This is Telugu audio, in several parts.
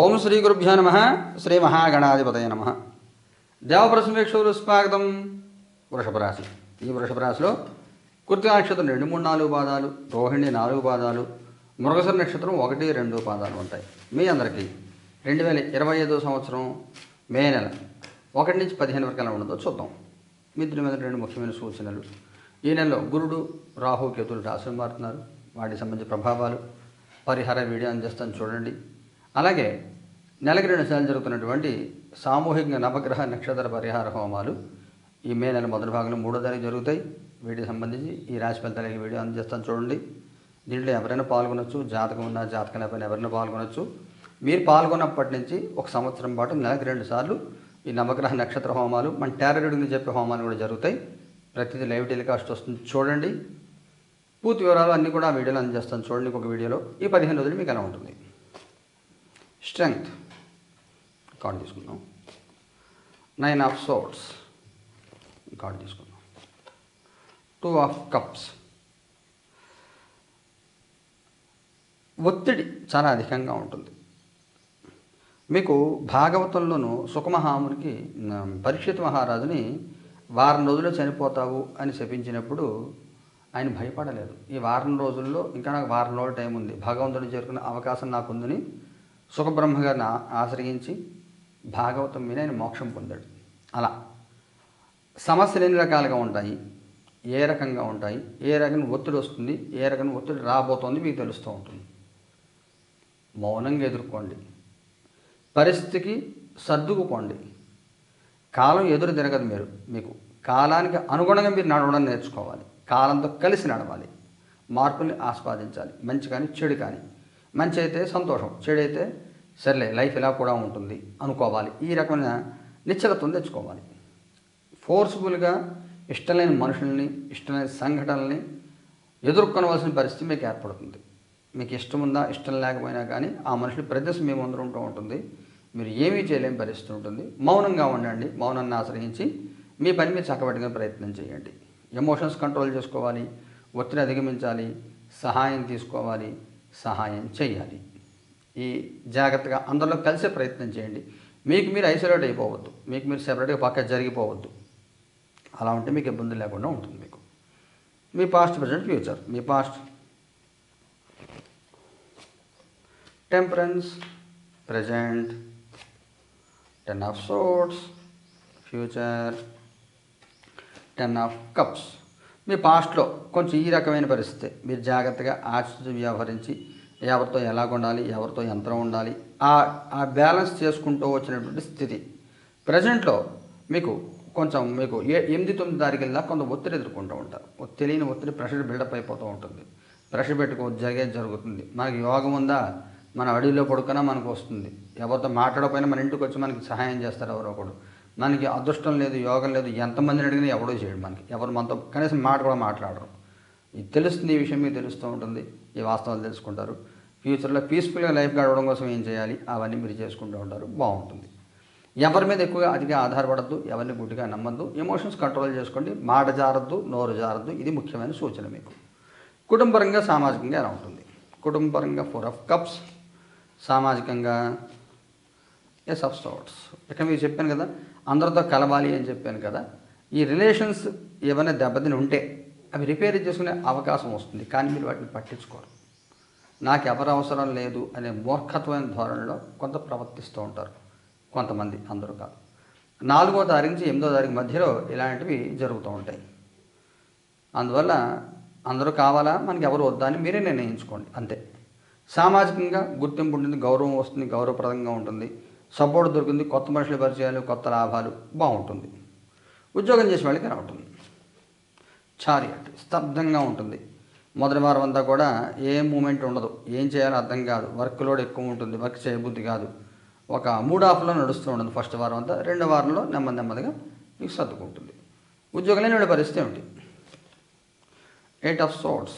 ఓం శ్రీ గురుభ్యో నమ. శ్రీ మహాగణాధిపతయ నమ. దేవప్రసమేక్షలు స్వాగతం. వృషభరాశి ఈ వృషభరాశిలో కృతి నక్షత్రం రెండు మూడు నాలుగు పాదాలు రోహిణి నాలుగు పాదాలు మృగసర నక్షత్రం ఒకటి రెండు పాదాలు ఉంటాయి. మీ అందరికీ రెండు వేల ఇరవై ఐదో సంవత్సరం మే నెల ఒకటి నుంచి పదిహేను వరకు ఎలా ఉండదో చూద్దాం. మిత్రుల మీద రెండు ముఖ్యమైన సూచనలు. ఈ నెలలో గురుడు రాహు కేతులు రాశులు మారుతున్నారు. వాటికి సంబంధించిన ప్రభావాలు పరిహార వీడియో అందిస్తాను చూడండి. అలాగే నెలకి రెండు సార్లు జరుగుతున్నటువంటి సామూహిక నవగ్రహ నక్షత్ర పరిహార హోమాలు ఈ మే నెల మొదటి భాగంలో మూడో తారీఖు జరుగుతాయి. వీటికి సంబంధించి ఈ రాశి ఫలితాలకి వీడియో అందజేస్తాను చూడండి. దీంట్లో ఎవరైనా పాల్గొనొచ్చు జాతకం ఉన్నా జాతకం లేకపోయినా ఎవరైనా పాల్గొనొచ్చు. మీరు పాల్గొన్నప్పటి నుంచి ఒక సంవత్సరం పాటు నెలకి రెండు సార్లు ఈ నవగ్రహ నక్షత్ర హోమాలు మన టారరెడ్డిని చెప్పే హోమాలు కూడా జరుగుతాయి. ప్రతిదీ లైవ్ టెలికాస్ట్ వస్తుంది చూడండి. పూర్తి వివరాలు అన్నీ కూడా ఆ వీడియోలో అందజేస్తాను చూడండి ఒక వీడియోలో. ఈ పదిహేను రోజులు మీకు ఎలా ఉంటుంది? స్ట్రెంగ్త్ కార్డు తీసుకుందాం. నైన్ ఆఫ్ సోర్ట్స్ కార్డు తీసుకుందాం. టూ ఆఫ్ కప్స్ ఒత్తిడి చాలా అధికంగా ఉంటుంది. మీకు భాగవతంలోను సుఖమహామునికి పరీక్షిత్ మహారాజుని వారం రోజుల్లో చనిపోతావు అని శపించినప్పుడు ఆయన భయపడలేదు. ఈ వారం రోజుల్లో ఇంకా నాకు వారం రోజుల టైం ఉంది. భగవంతుడిని చేరుకునే అవకాశం నాకు ఉందని సుఖబ్రహ్మ గారిని ఆశ్రయించి భాగవతం మీద ఆయన మోక్షం పొందాడు. అలా. సమస్యలు ఎన్ని రకాలుగా ఉంటాయి? ఏ రకంగా ఉంటాయి? ఏ రకం ఒత్తిడి వస్తుంది? ఏ రకమైన ఒత్తిడి రాబోతోంది? మీకు తెలుస్తూ ఉంటుంది. మౌనంగా ఎదుర్కోండి. పరిస్థితికి సర్దుకుపోండి. కాలం ఎదురు తిరగదు మీరు మీకు. కాలానికి అనుగుణంగా మీరు నడవడం నేర్చుకోవాలి. కాలంతో కలిసి నడవాలి. మార్పుల్ని ఆస్వాదించాలి. మంచి కానీ చెడు కానీ. మంచి అయితే సంతోషం చెడైతే సర్లే లైఫ్ ఇలా కూడా ఉంటుంది అనుకోవాలి. ఈ రకమైన నిశ్చలత్వం తెచ్చుకోవాలి. ఫోర్స్ఫుల్గా ఇష్టమైన మనుషుల్ని ఇష్టమైన సంఘటనల్ని ఎదుర్కొనవలసిన పరిస్థితి మీకు ఏర్పడుతుంది. మీకు ఇష్టం ఉందా ఇష్టం లేకపోయినా కానీ ఆ మనుషుల ప్రదేశం మీ ముందర ఉంటూ ఉంటుంది. మీరు ఏమీ చేయలేని పరిస్థితి ఉంటుంది. మౌనంగా ఉండండి మౌనాన్ని ఆశ్రయించి మీ పని మీరు చక్కబెట్టుకునే ప్రయత్నం చేయండి. ఎమోషన్స్ కంట్రోల్ చేసుకోవాలి ఒత్తిడి అధిగమించాలి సహాయం తీసుకోవాలి సహాయం చేయాలి. ఈ జాగ్రత్తగా అందరిలో కలిసే ప్రయత్నం చేయండి. మీకు మీరు ఐసోలేట్ అయిపోవద్దు. మీకు మీరు సెపరేట్గా పక్క జరిగిపోవద్దు. అలా ఉంటే మీకు ఇబ్బంది లేకుండా ఉంటుంది మీకు. మీ past present future. Me past. Temperance present ten of swords future. Ten of cups. మీ పాస్ట్లో కొంచెం ఈ రకమైన పరిస్థితి మీరు జాగ్రత్తగా ఆచితూ వ్యవహరించి ఎవరితో ఎలా ఉండాలి ఎవరితో ఎంత ఉండాలి ఆ ఆ బ్యాలెన్స్ చేసుకుంటూ వచ్చినటువంటి స్థితి. ప్రజెంట్లో మీకు కొంచెం మీకు ఏ ఎనిమిది తొమ్మిది తారీఖుల్లా వెళ్ళినా కొంత ఒత్తిడి ఎదుర్కొంటూ ఉంటారు. తెలియని ఒత్తిడి ప్రెషర్ బిల్డప్ అయిపోతూ ఉంటుంది. ప్రెషర్ పెట్టుకో జరిగేది జరుగుతుంది. మనకి యోగం ఉందా? మన అడవిలో పడుకున్నా మనకు వస్తుంది. ఎవరితో మాట్లాడకపోయినా మన ఇంటికి వచ్చి మనకి సహాయం చేస్తారు ఎవరో ఒకడు. మనకి అదృష్టం లేదు యోగం లేదు ఎంతమందిని అడిగినా ఎవడో చేయడు మనకి. ఎవరు మనతో కనీసం మాట కూడా మాట్లాడరు. ఇది తెలుస్తుంది ఈ విషయం మీకు తెలుస్తూ ఉంటుంది. ఈ వాస్తవాలు తెలుసుకుంటారు. ఫ్యూచర్లో పీస్ఫుల్గా లైఫ్ గడవడం కోసం ఏం చేయాలి? అవన్నీ మీరు చేసుకుంటూ ఉంటారు. బాగుంటుంది. ఎవరి మీద ఎక్కువగా అతిగా ఆధారపడద్దు ఎవరిని గుడ్డిగా నమ్మద్దు ఎమోషన్స్ కంట్రోల్ చేసుకోండి మాట జారద్దు నోరు జారద్దు ఇది ముఖ్యమైన సూచన మీకు. కుటుంబపరంగా సామాజికంగా ఎలా ఉంటుంది? కుటుంబపరంగా ఫోర్ ఆఫ్ కప్స్ సామాజికంగా ఎస్ ఆఫ్ సోట్స్ ఇక్కడ మీకు చెప్పాను కదా అందరితో కలవాలి అని చెప్పాను కదా ఈ రిలేషన్స్ ఏమైనా దెబ్బతిని ఉంటే అవి రిపేర్ చేసుకునే అవకాశం వస్తుంది. కానీ మీరు వాటిని పట్టించుకోరు. నాకు ఎవరు అవసరం లేదు అనే మూర్ఖత్వమైన ధోరణిలో కొంత ప్రవర్తిస్తూ ఉంటారు. కొంతమంది అందరూ కాదు. నాలుగో తారీఖు నుంచి ఎనిమిదో తారీఖు మధ్యలో ఇలాంటివి జరుగుతూ ఉంటాయి. అందువల్ల అందరూ కావాలా? మనకి ఎవరు వద్దా అని మీరే నిర్ణయించుకోండి. అంతే. సామాజికంగా గుర్తింపు ఉంటుంది గౌరవం వస్తుంది గౌరవప్రదంగా ఉంటుంది. సపోర్ట్ దొరుకుతుంది కొత్త మనుషుల పరిచయాలు కొత్త లాభాలు బాగుంటుంది. ఉద్యోగం చేసే వాళ్ళకి రావుతుంది చారియట్ స్తబ్దంగా ఉంటుంది. మొదటి వారం అంతా కూడా ఏ మూమెంట్ ఉండదు. ఏం చేయాలో అర్థం కాదు. వర్క్ లోడ్ ఎక్కువ ఉంటుంది. వర్క్ చేయబుద్ధి కాదు. ఒక మూడ్ ఆఫ్లో నడుస్తూ ఉంటుంది ఫస్ట్ వారం అంతా. రెండో వారంలో నెమ్మది నెమ్మదిగా మీకు సర్దుకుంటుంది. ఉద్యోగం లేని పరిస్థితి ఏమిటి? ఎయిట్ ఆఫ్ సోర్ట్స్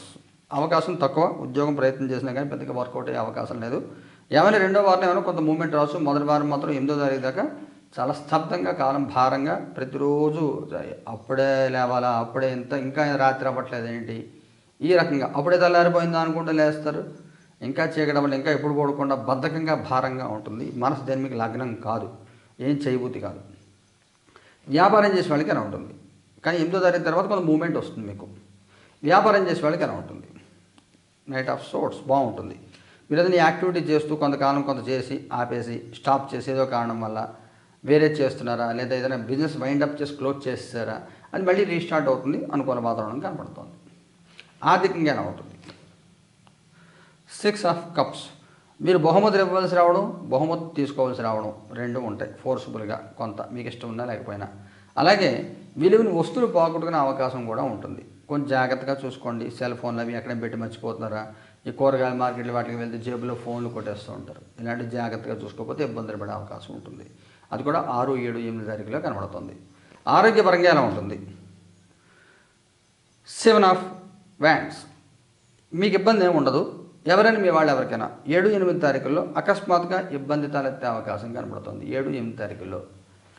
అవకాశం తక్కువ. ఉద్యోగం ప్రయత్నం చేసినా కానీ పెద్దగా వర్కౌట్ అయ్యే అవకాశం లేదు. ఏమైనా రెండో వారం ఏమైనా కొంత మూమెంట్ రావచ్చు. మొదటి వారం మాత్రం ఎనిమిదో తారీఖు దాకా చాలా స్తబ్దంగా కాలం భారంగా ప్రతిరోజు అప్పుడే లేవాలా అప్పుడే ఇంత ఇంకా రాత్రి అవ్వట్లేదు ఏంటి? ఈ రకంగా. అప్పుడే తెల్లారిపోయిందా అనుకుంటూ లేస్తారు. ఇంకా చీకటి వల్ల ఇంకా ఎప్పుడు పడకుండా బద్ధకంగా భారంగా ఉంటుంది. మనసు దేని మీకు లగ్నం కాదు. ఏం చేయబూతి కాదు. వ్యాపారం చేసే వాళ్ళకి ఎలా ఉంటుంది. కానీ ఎనిమిదో తారీఖు తర్వాత కొంత మూమెంట్ వస్తుంది మీకు. వ్యాపారం చేసే వాళ్ళకి ఎలా ఉంటుంది. నైట్ ఆఫ్ సోట్స్ బాగుంటుంది. మీరు ఏదైనా యాక్టివిటీ చేస్తూ కొంతకాలం కొంత చేసి ఆపేసి స్టాప్ చేసి ఏదో కారణం వల్ల వేరే చేస్తున్నారా? లేదా ఏదైనా బిజినెస్ వైండ్ అప్ చేసి క్లోజ్ చేస్తారా అది మళ్ళీ రీస్టార్ట్ అవుతుంది అనుకూల వాతావరణం కనపడుతుంది ఆర్థికంగా ఎలా అవుతుంది. సిక్స్ ఆఫ్ కప్స్ మీరు బహుమతులు ఇవ్వవలసి రావడం బహుమతి తీసుకోవాల్సి రావడం రెండు ఉంటాయి ఫోర్స్ఫుల్గా కొంత. మీకు ఇష్టం ఉన్నా లేకపోయినా. అలాగే విలువని వస్తువులు పోగొట్టుకునే అవకాశం కూడా ఉంటుంది. కొంచెం జాగ్రత్తగా చూసుకోండి. సెల్ ఫోన్లు అవి ఎక్కడ పెట్టి మర్చిపోతున్నారా? ఈ కూరగాయల మార్కెట్లు వాటికి వెళ్తే జేబులో ఫోన్లు కొట్టేస్తూ ఉంటారు. ఇలాంటి జాగ్రత్తగా చూసుకోకపోతే ఇబ్బందులు పడే అవకాశం ఉంటుంది. అది కూడా ఆరు ఏడు ఎనిమిది తారీఖులో కనబడుతుంది. ఆరోగ్యపరంగా ఎలా ఉంటుంది? సెవెన్ ఆఫ్ వ్యాండ్స్ మీకు ఇబ్బంది ఏమి ఉండదు. ఎవరైనా మీ వాళ్ళు ఎవరికైనా ఏడు ఎనిమిది తారీఖుల్లో అకస్మాత్తుగా ఇబ్బంది తలెత్తే అవకాశం కనబడుతుంది. ఏడు ఎనిమిది తారీఖుల్లో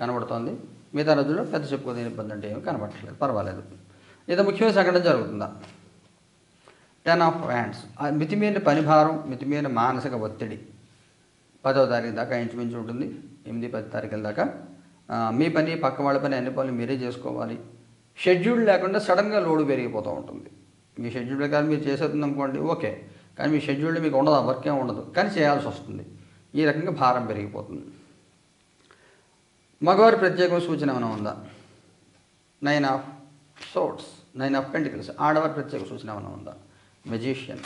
కనబడుతోంది. మిగతా రోజుల్లో పెద్ద చెప్పుకోదైన ఇబ్బంది అంటే ఏమి కనబడట్లేదు. పర్వాలేదు. ఇది ముఖ్యమైన సంఘటన జరుగుతుందా? టెన్ ఆఫ్ హ్యాండ్స్ మితిమీరిన పనిభారం మితిమీరిన మానసిక ఒత్తిడి పదవ తారీఖు దాకా ఇంచుమించు ఉంటుంది. ఎనిమిది పది తారీఖుల దాకా. మీ పని పక్క వాళ్ళ పని అన్ని పనులు మీరే చేసుకోవాలి. షెడ్యూల్ లేకుండా సడన్గా లోడ్ పెరిగిపోతూ ఉంటుంది. మీ షెడ్యూల్ ప్రకారం మీరు చేసేది అనుకోండి ఓకే. కానీ మీ షెడ్యూల్ మీకు ఉండదు? ఆ వర్క్ ఉండదు. కానీ చేయాల్సి వస్తుంది. ఈ రకంగా భారం పెరిగిపోతుంది. మగవారి ప్రత్యేక సూచన ఏమైనా ఉందా? Nine of swords nine of pentacles ఆడవారి ప్రత్యేక సూచన ఏమైనా ఉందా? మెజీషియన్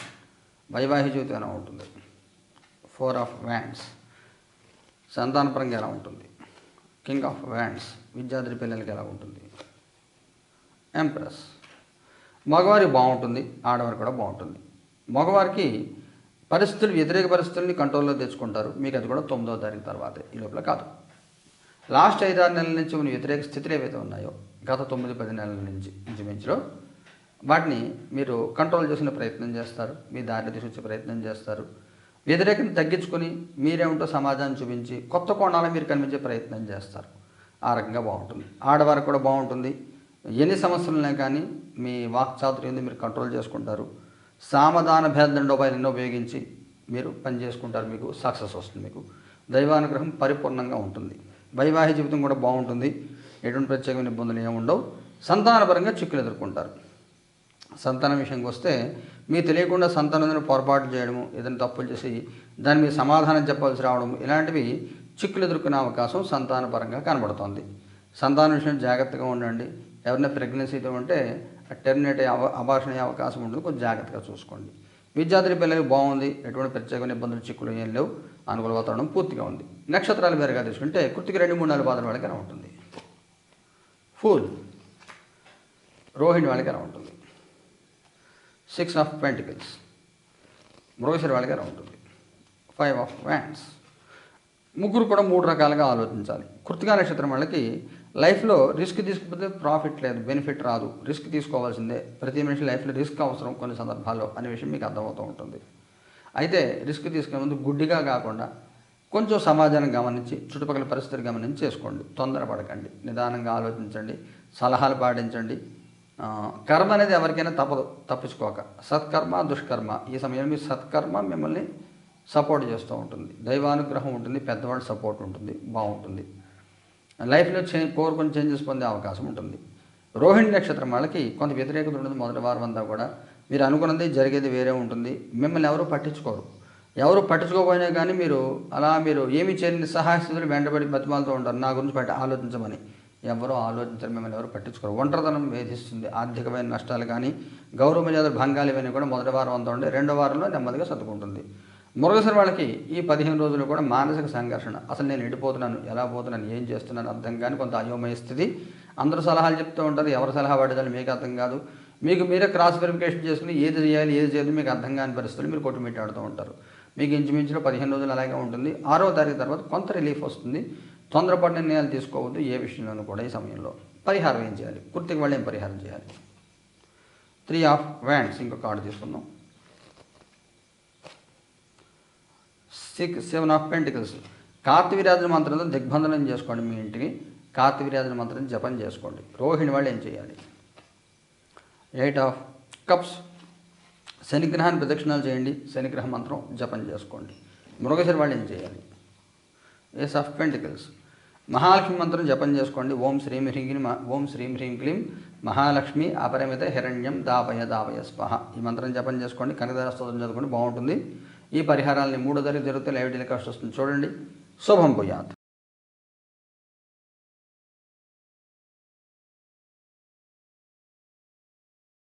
వైవాహిక జీవితం ఏమైనా ఉంటుంది? ఫోర్ ఆఫ్ వ్యాండ్స్ సంతానపరంగా ఎలా ఉంటుంది? కింగ్ ఆఫ్ వ్యాండ్స్ విద్యార్థి పిల్లలకి ఎలా ఉంటుంది? ఎంప్రెస్ మగవారికి బాగుంటుంది ఆడవారికి కూడా బాగుంటుంది. మగవారికి పరిస్థితులు వ్యతిరేక పరిస్థితుల్ని కంట్రోల్లో తెచ్చుకుంటారు. మీకు అది కూడా తొమ్మిదో తారీఖు తర్వాత ఈ లోపల కాదు. లాస్ట్ ఐదారు నెలల నుంచి ఉన్న వ్యతిరేక స్థితులు ఏవైతే ఉన్నాయో గత తొమ్మిది పది నెలల నుంచి ఇంచుమించులో వాటిని మీరు కంట్రోల్ చేసిన ప్రయత్నం చేస్తారు. మీ దారిని తీసుకొచ్చే ప్రయత్నం చేస్తారు. వ్యతిరేకత తగ్గించుకొని మీరేమిటో సమాజాన్ని చూపించి కొత్త కోణాలు మీరు కనిపించే ప్రయత్నం చేస్తారు. ఆ రకంగా బాగుంటుంది. ఆడవారికి కూడా బాగుంటుంది. ఎన్ని సమస్యలున్నా కానీ మీ వాక్చాతుర్యం మీరు కంట్రోల్ చేసుకుంటారు. సామధాన భేదండోపాయాలను ఉపయోగించి మీరు పని చేసుకుంటారు. మీకు సక్సెస్ వస్తుంది మీకు. దైవానుగ్రహం పరిపూర్ణంగా ఉంటుంది. వైవాహిక జీవితం కూడా బాగుంటుంది. ఎటువంటి ప్రత్యేకమైన ఇబ్బందులు ఏమి ఉండవు. సంతానపరంగా చిక్కులు ఎదుర్కొంటారు. సంతానం విషయంకి వస్తే మీకు తెలియకుండా సంతానం పొరపాటు చేయడము ఏదైనా తప్పులు చేసి దాని మీద సమాధానం చెప్పాల్సి రావడం ఇలాంటివి చిక్కులు ఎదుర్కొనే అవకాశం సంతానపరంగా కనబడుతోంది. సంతాన విషయం జాగ్రత్తగా ఉండండి. ఎవరైనా ప్రెగ్నెన్సీతో ఉంటే టెర్మినేట్ అయ్యే అవ అభాషణ అయ్యే అవకాశం ఉంటుంది. కొంచెం జాగ్రత్తగా చూసుకోండి. విద్యార్థి పిల్లలకి బాగుంది. ఎటువంటి ప్రత్యేకమైన ఇబ్బందులు చిక్కులు ఏం లేవు. అనుకూల వాతావరణం పూర్తిగా ఉంది. నక్షత్రాలు వేరుగా తీసుకుంటే కృతికి రెండు మూడు నాలుగు పాత్ర వాళ్ళకి ఎలా ఉంటుంది? ఫుల్. రోహిణి వాళ్ళకి ఎలా ఉంటుంది? Six of pentacles. మృగశిర వాళ్ళకి ఎలా ఉంటుంది. ఫైవ్ ఆఫ్ వ్యాండ్స్ ముగ్గురు కూడా మూడు రకాలుగా ఆలోచించాలి. కృతికా నక్షత్రం వాళ్ళకి లైఫ్లో రిస్క్ తీసుకుపోతే ప్రాఫిట్ లేదు బెనిఫిట్ రాదు. రిస్క్ తీసుకోవాల్సిందే. ప్రతి మనిషి లైఫ్లో రిస్క్ అవసరం కొన్ని సందర్భాల్లో అనే విషయం మీకు అర్థమవుతూ ఉంటుంది. అయితే రిస్క్ తీసుకునే ముందు గుడ్డిగా కాకుండా కొంచెం సమాజాన్ని గమనించి చుట్టుపక్కల పరిస్థితులు గమనించి చేసుకోండి. తొందరపడకండి. నిదానంగా ఆలోచించండి. సలహాలు పాటించండి. కర్మ అనేది ఎవరికైనా తప్పదు తప్పించుకోక. సత్కర్మ దుష్కర్మ. ఈ సమయంలో మీ సత్కర్మ మిమ్మల్ని సపోర్ట్ చేస్తూ ఉంటుంది. దైవానుగ్రహం ఉంటుంది పెద్దవాళ్ళ సపోర్ట్ ఉంటుంది బాగుంటుంది. లైఫ్లో చే కోరుకొని చేంజెస్ పొందే అవకాశం ఉంటుంది. రోహిణి నక్షత్రం వాళ్ళకి కొంత వ్యతిరేకత ఉంటుంది మొదటి వారం అంతా కూడా. మీరు అనుకున్నది జరిగేది వేరే ఉంటుంది. మిమ్మల్ని ఎవరు పట్టించుకోరు. ఎవరు పట్టించుకోకపోయినా కానీ మీరు అలా మీరు ఏమి చేయని సహాయ స్థితులు వెంటబడి బతిమాలతో ఉంటారు. నా గురించి బయట ఆలోచించమని. ఎవరో ఆలోచించరు మిమ్మల్ని ఎవరు పట్టించుకోరు. ఒంటరితనం వేధిస్తుంది ఆర్థికమైన నష్టాలు కానీ గౌరవ మర్యాదల భంగాలు ఇవన్నీ కూడా మొదటి వారం అంతా ఉండే రెండో వారంలో నెమ్మదిగా సర్దుకుంటుంది. మృగశిర వాళ్ళకి ఈ పదిహేను రోజులు కూడా మానసిక సంఘర్షణ. అసలు నేను ఎడిపోతున్నాను ఎలా పోతున్నాను ఏం చేస్తున్నాను అర్థం కానీ కొంత అయోమయ స్థితి. అందరూ సలహాలు చెప్తూ ఉంటారు ఎవరు సలహా పడేదాన్ని మీకు అర్థం కాదు. మీకు మీరే క్రాస్ వెరిఫికేషన్ చేసుకుని ఏది చేయాలి ఏది చేయాలి మీకు అర్థం కాని పరిస్థితులు మీరు కొట్టుమిట్టాడుతూ ఉంటారు. మీకు ఇంచుమించులో పదిహేను రోజులు అలాగే ఉంటుంది. ఆరో తారీఖు తర్వాత కొంత రిలీఫ్ వస్తుంది. తొందరపాటు నిర్ణయాలు తీసుకోవద్దు ఏ విషయంలోనూ కూడా ఈ సమయంలో. పరిహారం ఏం చేయాలి? కుర్తికి వాళ్ళు ఏం పరిహారం చేయాలి? త్రీ ఆఫ్ వ్యాండ్స్ ఇంకో కార్డు తీసుకుందాం. Six seven of pentacles Kartaviryarjuna మంత్రంతో దిగ్బంధనం చేసుకోండి మీ ఇంటికి. కార్తవీరాజన మంత్రం జపం చేసుకోండి. రోహిణి వాళ్ళు ఏం చేయాలి? ఎయిట్ ఆఫ్ కప్స్ శనిగ్రహాన్ని ప్రదక్షిణాలు చేయండి. శనిగ్రహ మంత్రం జపం చేసుకోండి. మృగశిర వాళ్ళు ఏం చేయాలి? ఏస్ ఆఫ్ పెంటికల్స్ మహాలక్ష్మి మంత్రం జపం చేసుకోండి. ఓం శ్రీం హ్రీం క్లీం ఓం శ్రీం హ్రీం క్లీం. మహాలక్ష్మి అపరిమిత హిరణ్యం దాపయ దాపయ స్పహ. ఈ మంత్రం జపం చేసుకోండి. కనకదార స్తోత్రం చదువుకోండి. బాగుంటుంది. ఈ పరిహారాలని మూడో తరగతి జరిగితే లైవ్ టెలికాస్ట్ వస్తుంది. చూడండి. శుభం భూయాత్.